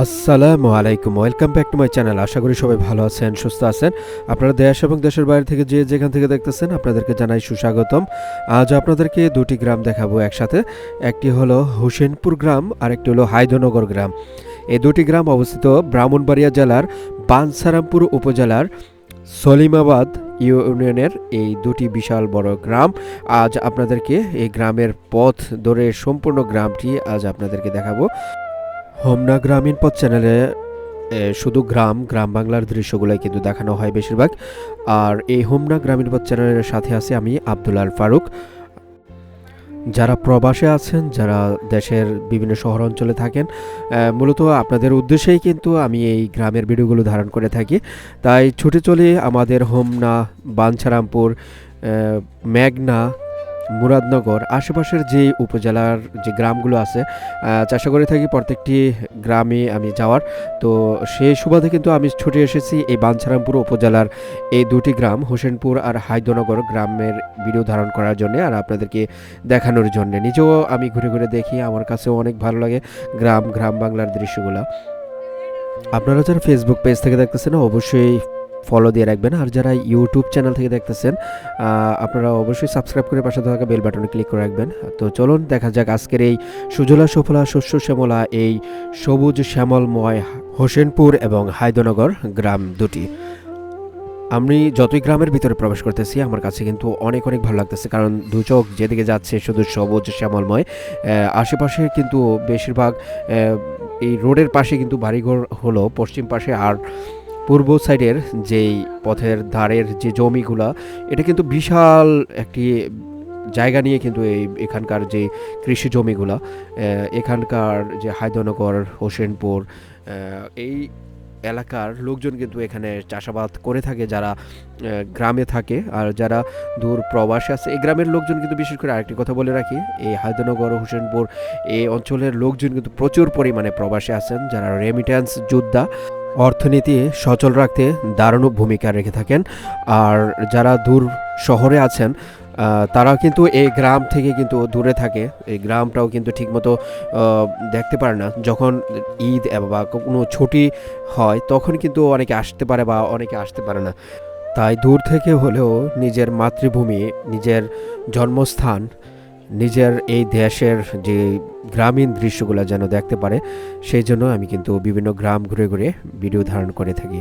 আসসালামু আলাইকুম। Welcome back to my channel আশা করি সবাই ভালো আছেন, সুস্থ আছেন। আপনারা দেশ এবং দেশের বাইরে থেকে যে যেখান থেকে দেখতেছেন, আপনাদেরকে জানাই সুস্বাগতম। আজ আপনাদেরকে দুটি গ্রাম দেখাবো একসাথে। একটি হলো হোসেনপুর গ্রাম আর একটি হলো হায়দনগর গ্রাম। এই দুটি গ্রাম অবস্থিত ব্রাহ্মণবাড়িয়া জেলার বানসারামপুর উপজেলার সলিমাবাদ ইউনিয়নের এই দুটি বিশাল বড় গ্রাম। আজ আপনাদেরকে এই গ্রামের পথ ধরে সম্পূর্ণ গ্রামটি আজ আপনাদেরকে দেখাবো। হোমনা গ্রামীণ পথ চ্যানেলে শুধু গ্রাম গ্রাম বাংলার দৃশ্যগুলোই কিন্তু দেখানো হয় বেশিরভাগ। আর এই হোমনা গ্রামীণ পথ চ্যানেলের সাথে আছি আমি আব্দুল আল ফারুক। যারা প্রবাসে আছেন, যারা দেশের বিভিন্ন শহর অঞ্চলে থাকেন মূলত আপনাদের উদ্দেশ্যেই কিন্তু আমি এই গ্রামের ভিডিওগুলো ধারণ করে থাকি। তাই ছুটে চলে আমাদের হোমনা, বাঞ্ছারামপুর মেঘনা মুরাদনগর, আশেপাশের যে উপজেলার যে গ্রামগুলো আছে চেষ্টা করে থাকি প্রত্যেকটি গ্রামে আমি যাওয়ার। তো সেই সুবাদে কিন্তু আমি ছুটে এসেছি এই বাঞ্ছারামপুর উপজেলার এই দুটি গ্রাম, হোসেনপুর আর হায়দনগর গ্রামের ভিডিও ধারণ করার জন্য আর আপনাদেরকে দেখানোর জন্য। নিজেও আমি ঘুরে ঘুরে দেখি, আমার কাছেও অনেক ভালো লাগে গ্রাম গ্রাম বাংলার দৃশ্যগুলো। আপনারা যারা ফেসবুক পেজ থেকে দেখতেছেন, অবশ্যই ফলো দিয়ে রাখবেন। আর যারা ইউটিউব চ্যানেল থেকে দেখতেছেন আপনারা অবশ্যই সাবস্ক্রাইব করে পাশে থাকা বেল বাটনে ক্লিক করে রাখবেন। তো চলুন দেখা যাক আজকের এই সুজলা, সুফলা, শস্য, শ্যামলা, এই সবুজ, শ্যামলময় হোসেনপুর এবং হায়দনগর গ্রাম দুটি। আমি যতই গ্রামের ভিতরে প্রবেশ করতেছি, আমার কাছে কিন্তু অনেক অনেক ভালো লাগতেছে। কারণ দু চোখ যেদিকে যাচ্ছে, শুধু সবুজ, শ্যামলময়। আশেপাশে কিন্তু বেশিরভাগ এই রোডের পাশে কিন্তু বাড়িঘর হলো, পশ্চিম পাশে আর পূর্ব সাইডের যেই পথের ধারের যে জমিগুলা, এটা কিন্তু বিশাল একটি জায়গা নিয়ে কিন্তু এই এখানকার যে কৃষি জমিগুলা এখানকার যে হায়দনগর হোসেনপুর এই এলাকার লোকজন কিন্তু এখানে চাষাবাদ করে থাকে যারা গ্রামে থাকে আর যারা দূর প্রবাসে আছে। এই গ্রামের লোকজন কিন্তু বিশেষ করে আরেকটি কথা বলে রাখি, এই হায়দনগর হোসেনপুর, এই অঞ্চলের লোকজন কিন্তু প্রচুর পরিমাণে প্রবাসে আছেন যারা রেমিট্যান্স যোদ্ধা। অর্থনীতি সচল রাখতে দারুণ ভূমিকা রেখে থাকেন। আর যারা দূর শহরে আছেন তারা কিন্তু এই গ্রাম থেকে কিন্তু দূরে থাকে। এই গ্রামটাও কিন্তু ঠিকমতো দেখতে পারে না। যখন ঈদ বা কোনো ছুটি হয়, তখন কিন্তু অনেকে আসতে পারে বা অনেকে আসতে পারে না। তাই দূর থেকে হলেও নিজের মাতৃভূমি, নিজের জন্মস্থান নিজের এই দেশের যে গ্রামীণ দৃশ্যগুলো যেন দেখতে পারে, সেই জন্য আমি কিন্তু বিভিন্ন গ্রাম ঘুরে ঘুরে ভিডিও ধারণ করে থাকি।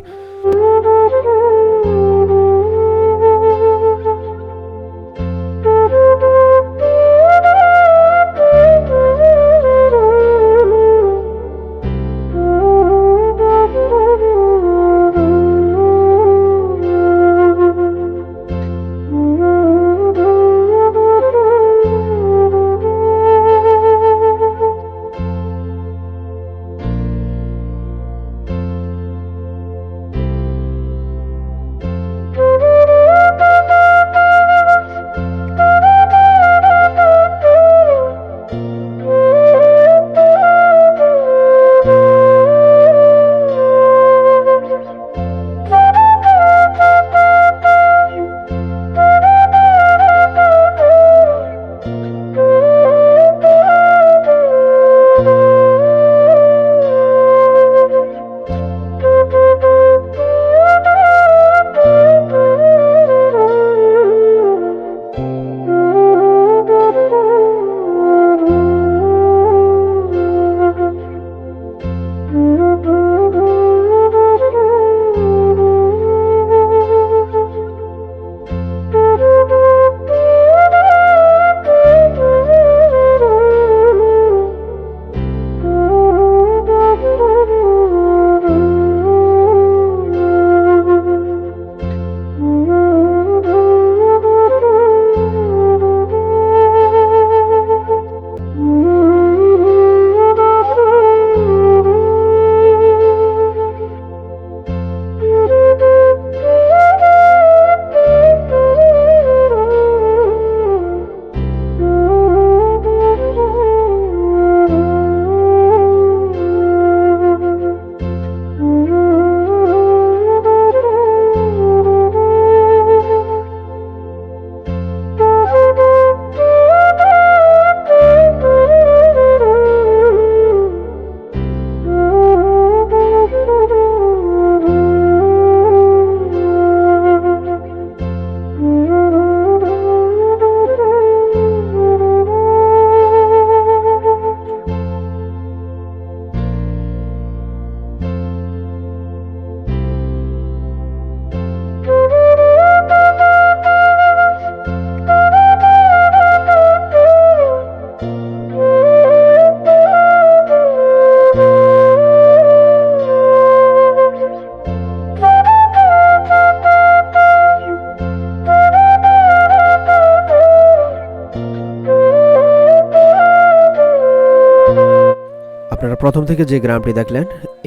প্রথম থেকে যে গ্রামটি দেখলেন,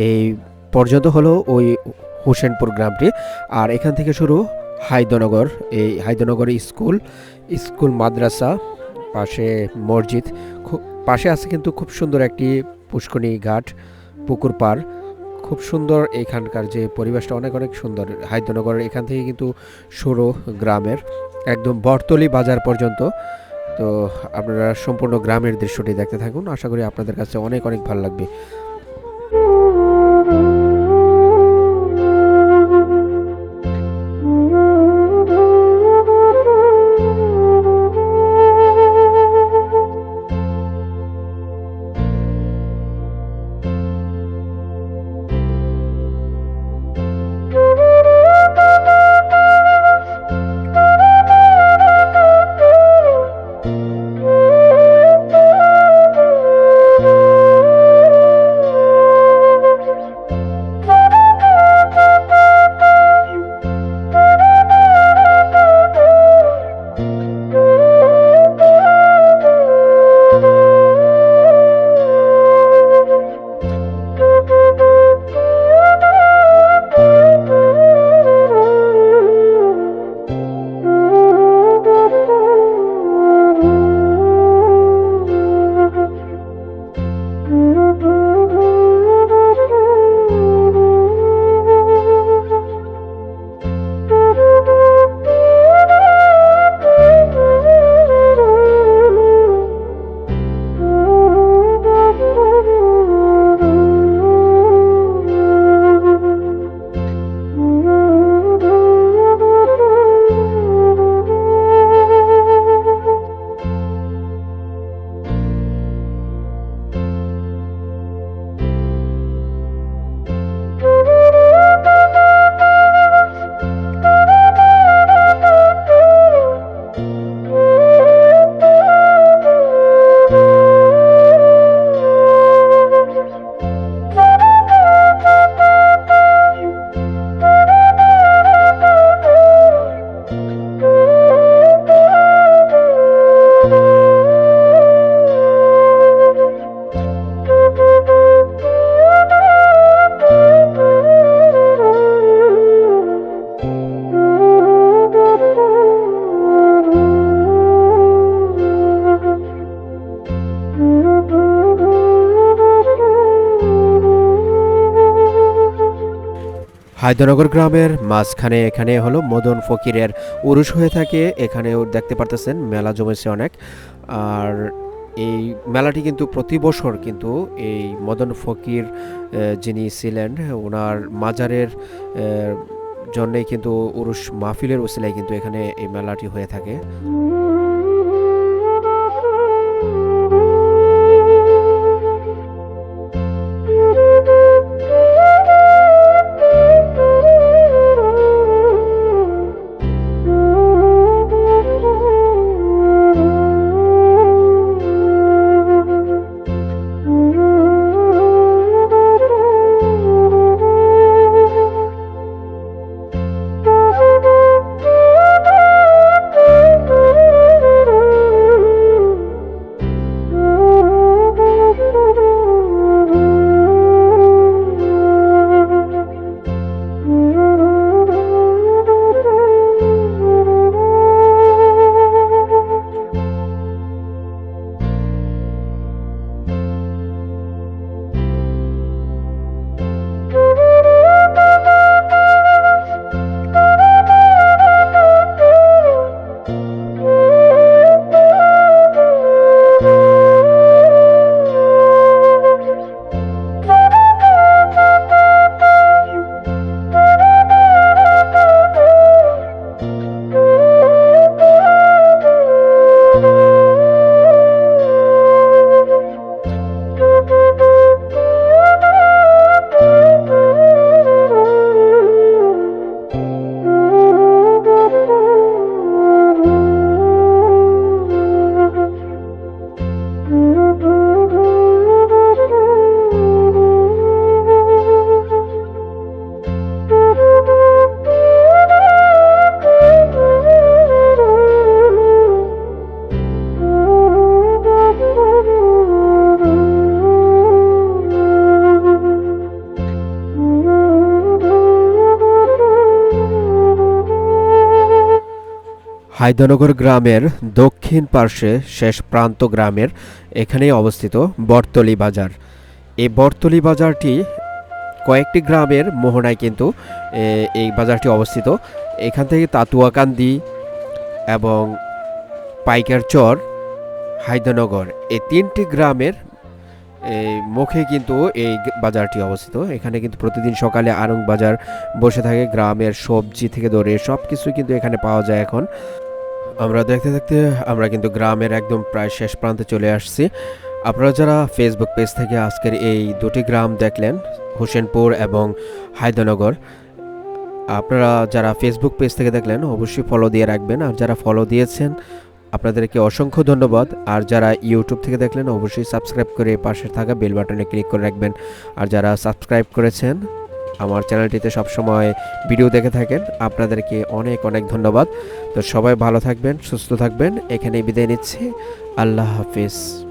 এই পর্যন্ত হলো ওই হোসেনপুর গ্রামটি। আর এখান থেকে শুরু হায়দনগর, এই হায়দনগর স্কুল স্কুল মাদ্রাসা, পাশে মসজিদ। পাশে আছে কিন্তু খুব সুন্দর একটি পুষ্করণী ঘাট, পুকুর পাড়। খুব সুন্দর এখানকার যে পরিবেশটা অনেক অনেক সুন্দর। হায়দনগরের এখান থেকে কিন্তু শুরু গ্রামের, একদম বটতলি বাজার পর্যন্ত। তো আপনারা সম্পূর্ণ গ্রামের দৃশ্যটি দেখতে থাকুন। আশা করি আপনাদের কাছে অনেক অনেক ভালো লাগবে। হায়দনগর গ্রামের মাঝখানে এখানে হলো মদন ফকিরের উরুষ হয়ে থাকে। এখানেও দেখতে পারতেছেন, মেলা জমেছে অনেক। আর এই মেলাটি কিন্তু প্রতি বছর কিন্তু এই মদন ফকির যিনি ছিলেন, ওনার মাজারের জন্যই কিন্তু উরুষ মাহফিলের ওসিলায় কিন্তু এখানে এই মেলাটি হয়ে থাকে। হায়দানগর গ্রামের দক্ষিণ পার্শ্বে শেষ প্রান্ত গ্রামের এখানেই অবস্থিত বটতলি বাজার। এই বটতলি বাজারটি কয়েকটি গ্রামের মোহনায় কিন্তু এই বাজারটি অবস্থিত। এখান থেকে তাতুয়াকান্দি এবং পাইকারচর হায়দানগর এই তিনটি গ্রামের মুখে কিন্তু এই বাজারটি অবস্থিত। এখানে কিন্তু প্রতিদিন সকালে আরং বাজার বসে থাকে, গ্রামের সবজি থেকে ধরে সব কিছু কিন্তু এখানে পাওয়া যায় এখন। আমরা দেখতে দেখতে আমরা কিন্তু গ্রামের একদম প্রায় শেষ প্রান্তে চলে আসছি। আপনারা যারা ফেসবুক পেজ থেকে আজকের এই দুটি গ্রাম দেখলেন, হোসেনপুর এবং হায়দানগর আপনারা যারা ফেসবুক পেজ থেকে দেখলেন, অবশ্যই ফলো দিয়ে রাখবেন। আর যারা ফলো দিয়েছেন, আপনাদেরকে অসংখ্য ধন্যবাদ। আর যারা ইউটিউব থেকে দেখলেন, অবশ্যই সাবস্ক্রাইব করে পাশে থাকা বেল বাটনে ক্লিক করে রাখবেন। আর যারা সাবস্ক্রাইব করেছেন আমার চ্যানেলটিতে সবসময় ভিডিও দেখে থাকেন। আপনাদেরকে অনেক অনেক ধন্যবাদ। তো সবাই ভালো থাকবেন, সুস্থ থাকবেন। এখানেই বিদায় নিচ্ছি। আল্লাহ হাফিজ।